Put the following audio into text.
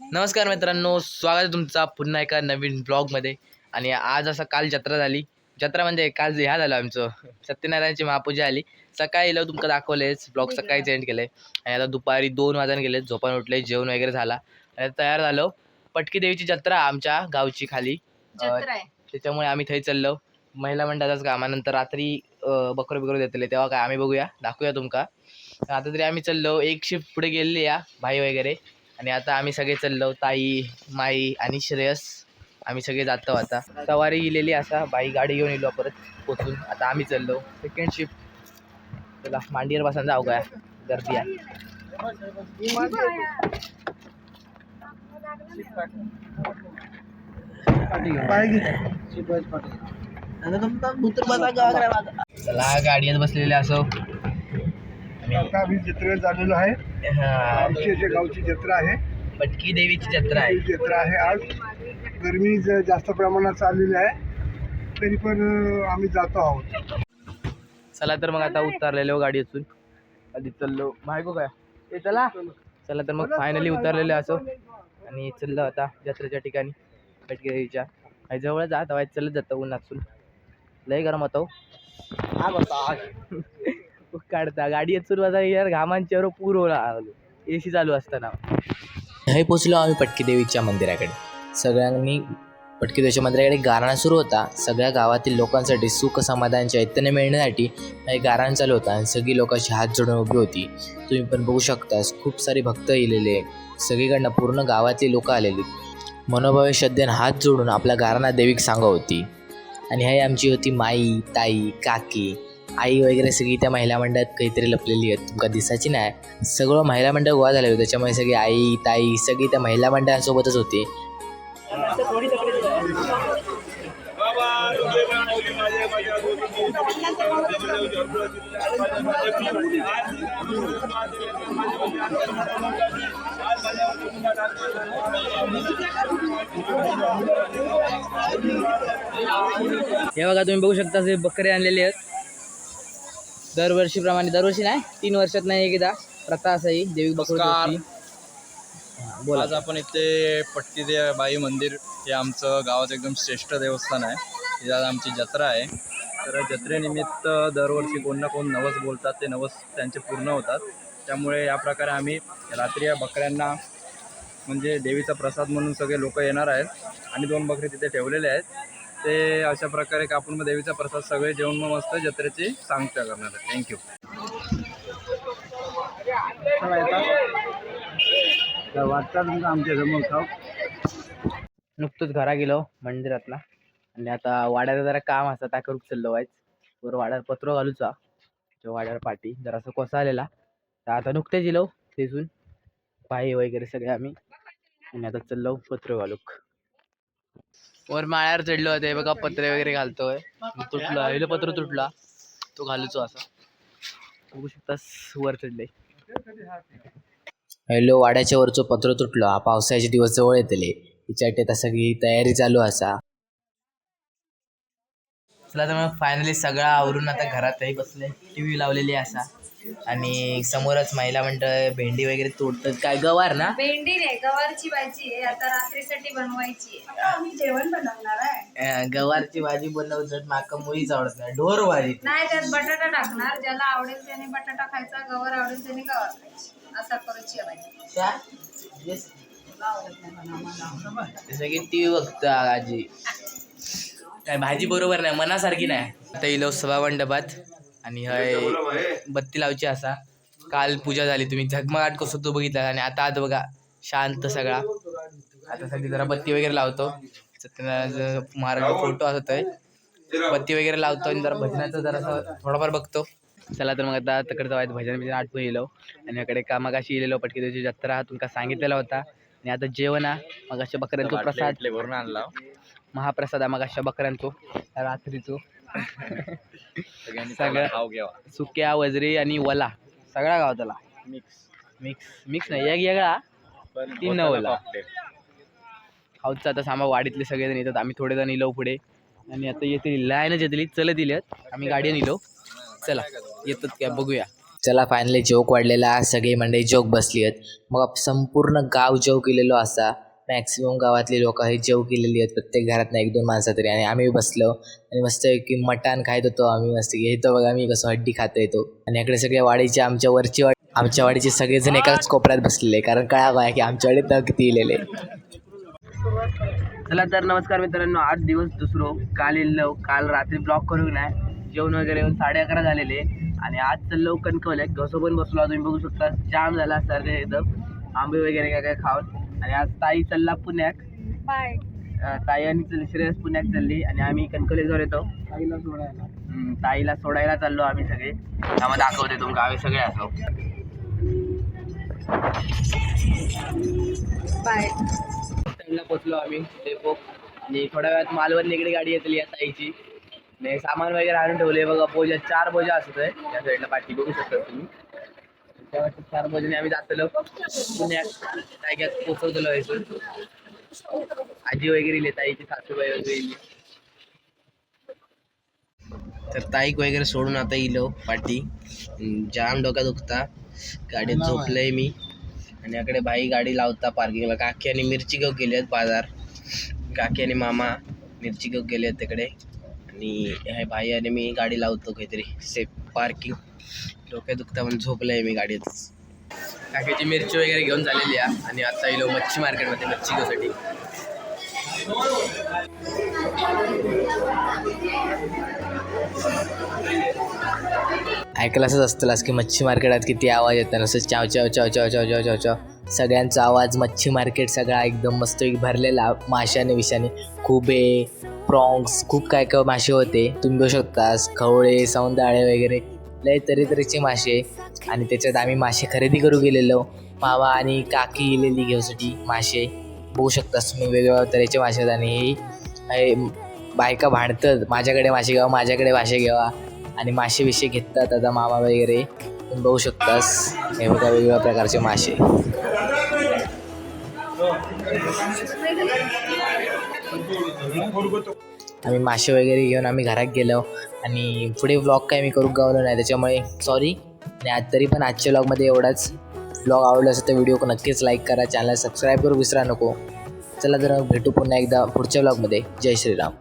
नमस्कार मित्रांनो स्वागत आहे तुमचा पुन्हा एका नवीन ब्लॉगमध्ये. आणि आज असं काल जत्रा झाली. जत्रा म्हणजे काल ह्या झालं आमचं सत्यनारायणची महापूजा आली. सकाळी येलो तुमका दाखवलेच ब्लॉग सकाळी सेंड केले आणि आता दुपारी दोन वाजून गेले झोपान उठले जेवण वगैरे झाला. आणि तयार झालो. पटकी देवीची जत्रा आमच्या गावची खाली. त्याच्यामुळे आम्ही थंय चाललो. महिला मंडळाचाच कामानंतर रात्री बकरो बिकरो देतले. तेव्हा काय आम्ही बघूया दाखवूया तुमका. आता तरी आम्ही चाललो. एक शिफ्ट पुढे गेलेली या भाई वगैरे. आणि आता आम्ही सगळे चाललो ताई माई आणि श्रेयस. आम्ही सगळे जातो आता. सवारी गेलेली असा बाई गाडी घेऊन येलो परत पोचून. आता आम्ही चाललो. सेकंड शिफ्ट चला मांडीवर बसून जाऊ काय गर्दी आहे. चला गाडीत बसलेले असो. आता आम्ही जत्रेत झालेलो आहे. हा, आमची अशी गावची जत्रा आहे. पटकी देवीची जत्रा आहे. ही जत्रा आहे. आज गरमी ज- जास्त प्रमाणात चाललेली आहे. तरी पण अं, आम्ही जातो आहोत. चला तर मग आता उतरलेलो गाडी असून आधी चाललो. माहिती काय ए चला. चला तर मग फायनली उतरलेले असो. आणि चाललो आता जत्रेच्या ठिकाणी. देवीच्या. आणि जवळ जात हवाय चलत जातो असून लय गरम होतो आग होता आग काढता. गाडी सुरू माझा यार घामांच्यावर पूर ओला ए सी चालू असताना. हे पोचलो आम्ही पटकी देवीच्या मंदिराकडे. सगळ्यांनी पटकी देवीच्या मंदिराकडे गाराणा सुरू होता. सगळ्या गावातील लोकांसाठी सुख समाधान चैतन्य मिळण्यासाठी हे गाराण चालू होता आणि सगळी लोक अशी हात जोडून उभी होती. तुम्ही पण बघू शकता खूप सारे भक्त येलेले सगळीकडनं पूर्ण गावातली लोक आलेली मनोभावे श्रद्धेनं हात जोडून आपल्या गाराणा देवीक सांगा होती. आणि हे आमची होती माई ताई काकी आई वगैरे सगळी त्या महिला मंडळात काहीतरी लपलेली आहेत. तुमका दिसायची नाही. सगळं महिला मंडळ गोळा झालं होतं. त्याच्यामुळे सगळी आई ताई सगळी त्या महिला मंडळासोबतच होती. हे बघा तुम्ही बघू शकता हे बकरे आणलेले आहेत. दरवर्षीप्रमाणे दरवर्षी नाही तीन वर्षात नाही एकदा. प्रथा असाही देवी बकरी बोला. आज आपण इथे पट्टी दे बाई मंदिर हे आमचं गावाचं एकदम श्रेष्ठ देवस्थान आहे. इथे आज आमची जत्रा आहे. तर जत्रेनिमित्त दरवर्षी कोण ना कोण नवस बोलतात ते नवस त्यांचे पूर्ण होतात. त्यामुळे या प्रकारे आम्ही रात्री या बकऱ्यांना म्हणजे देवीचा प्रसाद म्हणून सगळे लोक येणार आहेत. आणि दोन बकरे तिथे ठेवलेले आहेत. ते अशा प्रकारे कापून मग देवीचा प्रसाद सगळे जेवण मग मस्त जत्रेची सांगता करणार आहे. थँक्यू वाटतात तुमचं आमच्यासमोर नुकतंच घरा गेलो मंदिरातला. आणि आता वाड्याचं जरा काम असतं त्या करूक चाललो वायच वर वाड्यावर पत्र घालूचा. त्या वाड्यावर पाठी जरासं कोसा आलेला. तर आता नुकतेच गेलो तिथून. पायी वगैरे सगळे आम्ही. आणि आता चाललो पत्र घालूक. वर माळ्यावर चढलो होते बघा पत्रे वगैरे घालतोय. तुटला पहिलं पत्र तुटला. तो घालूचो असा. बघू शकतास वर चढले. हॅलो वाड्याच्या वरचो पत्र तुटलो. हा पावसाचे दिवस जवळ येतले. तिच्यासाठी आता सगळी तयारी चालू असा. चला तर मग फायनली सगळं आवरून आता घरातही बसले. टी व्ही लावलेली असा. आणि समोरच महिला मंडळ भेंडी वगैरे तोडतात. काय गवार ना? भेंडी नाही गवारची भाजी आहे. आता रात्रीसाठी बनवायची आहे. आम्ही जेवण बनवणार आहे. अं, गवारची भाजी बनवतात माका मुळीच आवडत नाही. ढोर भाजी नाही त्यात बटाटा टाकणार. ज्याला आवडेल त्याने बटाटा खायचा गवार आवडेल त्याने गवार खायची. असा करूची आहे भाजी त्या? Yes. जसं की टी व्ही बघता आजी. काय भाजी बरोबर नाही मनासारखी नाही. आता इलो सभा मंडपात आणि हय बत्ती लावची असा. काल पूजा झाली तुम्ही झगमगाट कसं तो बघितला आणि आता आता बघा शांत सगळा. आता सगळी जरा बत्ती वगैरे लावतो. सत्यनारायण महाराज फोटो असत आहे. बत्ती वगैरे लावतो आणि जरा भजनाचं जरा थोडंफार बघतो. चला तर मग आता तिकडे जायचं भजन बिजन आठवून येलो. आणि याकडे का मग अशी येलेलो पटकी त्याची जत्रा तुमका सांगितलेला होता. आणि आता जेवण हा मग अशा बकऱ्यांचो प्रसाद. भरून आणला. महाप्रसाद हा मग अशा बकऱ्यांचो रात्रीचो. सगळ्यांनी सगळं. खाऊ घ्यावा. सुक्या वजरी आणि वला. सगळा गाव त्याला. मिक्स मिक्स मिक्स नाही एक वेगळा. पण तीन नवला. cocktail. खाऊचा आता सामा वाडीतले सगळेजण येतात. आम्ही थोडे जण इलो पुढे. आणि आता येतील लाईनच येतली. चलत दिल्यात आम्ही गाडी निलो चला येतात काय बघूया. चला फायनली जोक वाढलेला. सगळी मंडळी जोक बसली आहेत. मग संपूर्ण गाव जेव केलेलो असा. मॅक्सिमम गावातली लोक हे जेव केलेली आहेत प्रत्येक घरात एक दोन माणसं तरी. आणि आम्ही बसलो आणि मस्त की मटण खायत होतो आम्ही मस्त. की बघा मी कसं हड्डी खातो येतो. आणि इकडे सगळ्या वाडीचे आमच्या वरची वाडी आमच्या वाडीचे सगळेजण एकाच कोपऱ्यात बसलेले. कारण कळा काय की आमच्या वाडीत तर किती इलेले. चला तर नमस्कार मित्रांनो आज दिवस दुसरो. काल येलो काल रात्री ब्लॉक करून नाही जेवण वगैरे येऊन साडे अकरा झालेले. आणि आज चाललो कणकवले. घसो पण बसलो तुम्ही बघू शकता. जाम झाला सारखं एकदम. आंबे वगैरे काय काय खाऊन. आणि आज ताई चालला पुण्यात. बाय. ताई आणि चल- श्रेयस पुण्यात चालली आणि आम्ही कणकवलीजवळ येतो. आईला सोडायला. हम्म, ताईला सोडायला चाललो आम्ही सगळे. त्यामध्ये दाखवते तुमका आम्ही सगळे असो. बाय. टाइमला पोचलो आम्ही डेपो आणि थोड्या वेळात मालवण निगडी गाडी येतली या ताईची. आणि सामान वगैरे आणून ठेवले. बघा बोजा चार बोजा असत आहे या साईडला पाठी बघू शकता तुम्ही. चार बोजाने आम्ही जातलो. पुण्यात ताईग्यात पोचवतलो आजी वगैरे इले ताईची सासूबाई वगैरे इली. तर ताईक वगैरे सोडून आता इलो पाठी जाम डोका दुखता. गाडीत झोपलंय मी. आणि याकडे बाई गाडी लावता पार्किंगला काकी आणि मिरची घेऊ गेले आहेत बाजार. काकी आणि मामा मिरची घेऊ गेले आहेत तिकडे. आणि हे भाई आणि मी गाडी लावतो काहीतरी. सेफ पार्किंग डोक्यात दुखता म्हणून झोपलंय मी गाडीत. काकीची मिरची वगैरे घेऊन झालेली आहे. आणि आता येलो मच्छी मार्केटमध्ये मच्छी घेऊसाठी. ऐकलं असंच असतं की मच्छी मार्केटात किती आवाज येतात असं चाव चाव चाव चाव चाव चाव चाव चाव. सगळ्यांचा आवाज मच्छी मार्केट सगळा एकदम मस्त भरलेला माशाने विषाने. खुबे प्रॉन्ग्स खूप काय काय मासे होते. तुम्ही बघू शकता खवळे सौंदाळे वगैरे. लय तरी तऱ्हेचे मासे आणि त्याच्यात आम्ही मासे खरेदी करू गेलेलो. मावा आणि काकी गेलेली घेऊसाठी मासे बघू शकता तुम्ही वेगवेगळ्या तऱ्हेचे मासे आहेत आणि हे बायका भांडतात. माझ्याकडे मासे घ्यावा माझ्याकडे मासे घ्यावा. आणि मासे विषय घेतात आता मामा वगैरे. तुम्ही बघू शकतास. हे बघा वेगवेगळ्या प्रकारचे मासे. आम्ही मासे वगैरे घेऊन आम्ही घरात गेलो. आणि पुढे व्लॉग काय मी करू गावलो नाही त्याच्यामुळे सॉरी आणि आज तरी पण आजच्या व्लॉगमध्ये एवढाच व्लॉग आवडला असेल तर व्हिडिओ नक्कीच लाईक करा चॅनल सबस्क्राईब करू विसरा नको. चला तर मग भेटू पुन्हा एकदा पुढच्या व्लॉगमध्ये जय श्रीराम.